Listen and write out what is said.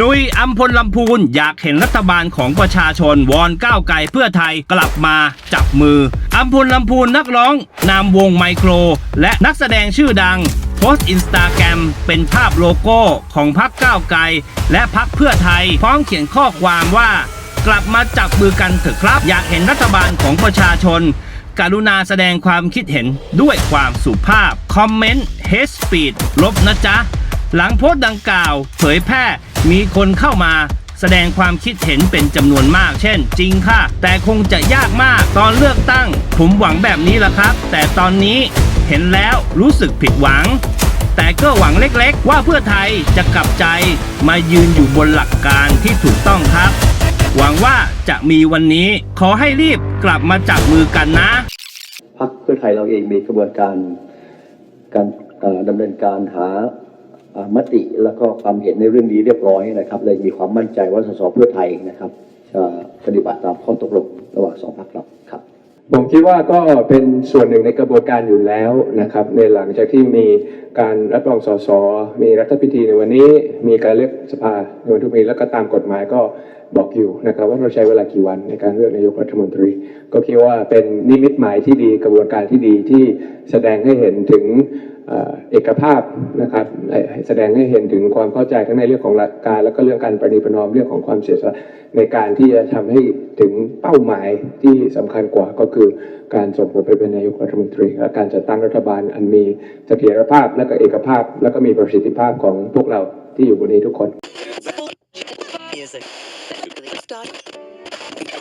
นุยอัมพลลำพูนอยากเห็นรัฐบาลของประชาชน วอนก้าวไกลเพื่อไทยกลับมาจับมือ อัมพลลำพูนนักร้องนามวงไมโคร และนักแสดงชื่อดัง โพสต์อินสตาแกรมเป็นภาพโลโก้ของพรรคก้าวไกล และพรรคเพื่อไทย พร้อมเขียนข้อความว่า กลับมาจับมือกันเถอะครับ อยากเห็นรัฐบาลของประชาชน กรุณาแสดงความคิดเห็นด้วยความสุภาพคอมเมนต์ hate speech ลบนะจ๊ะหลังโพสต์ดังกล่าว เผยแพร่ มีคนเข้ามาแสดงความคิดเห็นเป็นจำนวนมาก เช่น จริงค่ะ แต่คงจะยากมากตอนเลือกตั้ง ผมหวังแบบนี้ละครับ แต่ตอนนี้เห็นแล้วรู้สึกผิดหวัง แต่ก็หวังเล็กๆ ว่าเพื่อไทยจะกลับใจมายืนอยู่บนหลักการที่ถูกต้องครับ หวังว่าจะมีวันนี้ขอให้รีบกลับมาจับมือกันนะพรรคเพื่อไทยเราเองมีกระบวนการการดำเนินการหา มติแล้วก็ความเห็นในเรื่องนี้เรียบร้อยนะครับเลยมีความมั่นใจว่าสสเพื่อไทยนะครับจะปฏิบัติตามข้อตกลงระหว่างสองพรรคเราครับ ผมคิดว่าก็เป็นส่วนหนึ่งในกระบวนการอยู่แล้วนะครับ ในหลังจากที่มีการรับรองสสมีรัฐพิธีในวันนี้ มีการเลือกสภาในวันทุกปีแล้วก็ตามกฎหมายก็บอกอยู่นะครับว่าเราใช้เวลากี่วันในการเลือกนายกรัฐมนตรี ก็คิดว่าเป็นนิมิตหมายที่ดีกระบวนการที่ดีที่แสดงให้เห็นถึงเอกภาพนะครับแสดงให้เห็นถึงความเข้าใจทั้งในเรื่องของหลักการ แล้วก็เรื่องการประนีประนอมเรื่องของความเสียสละในการที่จะทำให้ถึงเป้าหมายที่สำคัญกว่าก็คือการส่งผมไปเป็นนายกรัฐมนตรีและการจัดตั้งรัฐบาลอันมีเสถียรภาพและก็เอกภาพ และก็มีประสิทธิภาพของพวกเราที่อยู่บนนี้ทุกคน